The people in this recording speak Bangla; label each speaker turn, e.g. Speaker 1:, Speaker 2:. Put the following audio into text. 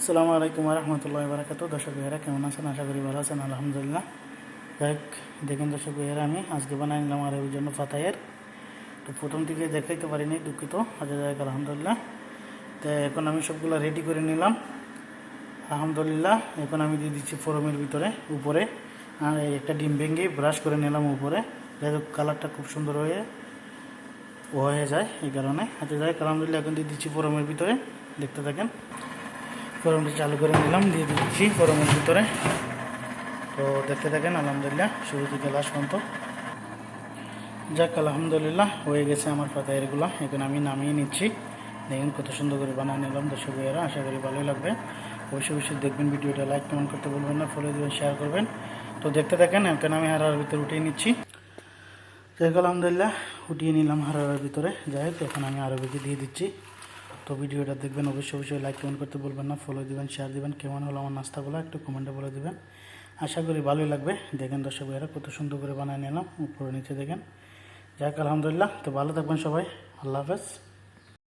Speaker 1: আসসালামু আলাইকুম রহমতুল্লাহ বারাকাতু দর্শক ভাইয়েরা, কেমন আছেন? আশা করি ভালো আছেন, আলহামদুলিল্লাহ। যাই দেখেন দর্শক ভাইয়েরা, আমি আজকে বানাই নিলাম আর জন্য ফাতাইয়ের তো প্রথম দিকে দেখাইতে পারিনি, দুঃখিত। আচ্ছা যাই আলহামদুলিল্লাহ। তো এখন আমি সবগুলো রেডি করে নিলাম। আলহামদুলিল্লাহ, এখন আমি দিয়ে দিচ্ছি ফোরমের ভিতরে, উপরে। আর একটা ডিম ভেঙে ব্রাশ করে নিলাম উপরে। যাই কালারটা খুব সুন্দর হয়ে হয়ে যায় এই কারণে। আচ্ছা যাই আলহামদুলিল্লাহ, এখন দিয়ে দিচ্ছি ফোরমের ভিতরে। দেখতে থাকেন। ফোরমটা চালু করে নিলাম, দিয়ে দিচ্ছি ফোরমের ভিতরে। তো দেখতে থাকেন, আলহামদুলিল্লাহ, শুরু থেকে লাস্ট পর্যন্ত। যাক, আলহামদুলিল্লাহ, হয়ে গেছে আমার পাতা পাতায়েরগুলো এখন আমি নামিয়ে নিচ্ছি। দেখেন কত সুন্দর করে বানিয়ে নিলাম, দর্শক ভাইয়েরা, আশা করি ভালোই লাগবে। অবশ্যই অবশ্যই দেখবেন ভিডিওটা লাইক কমেন্ট করতে বলবেন না ফলো দেবেন শেয়ার করবেন। তো দেখতে থাকেন, এখন আমি হারার ভিতরে উঠিয়ে নিচ্ছি। যাই আলহামদুলিল্লাহ, উঠিয়ে নিলাম হারার ভিতরে। যাই হোক, এখন আমি আরও বেশি দিয়ে দিচ্ছি। তো ভিডিওটা দেখবেন, অবশ্যই অবশ্যই লাইক কমেন্ট করতে বলবেন না ফলো দিবেন শেয়ার দিবেন, কেমন হলো আমার নাস্তাগুলো একটু কমেন্টে বলে দেবেন। আশা করি ভালোই লাগবে। দেখেন দর্শক ভাইয়েরা, কত সুন্দর করে বানিয়ে নিলাম, উপরে নিচে দেখেন। যাক, আলহামদুলিল্লাহ, তো ভালো থাকবেন সবাই, আল্লাহ হাফেজ।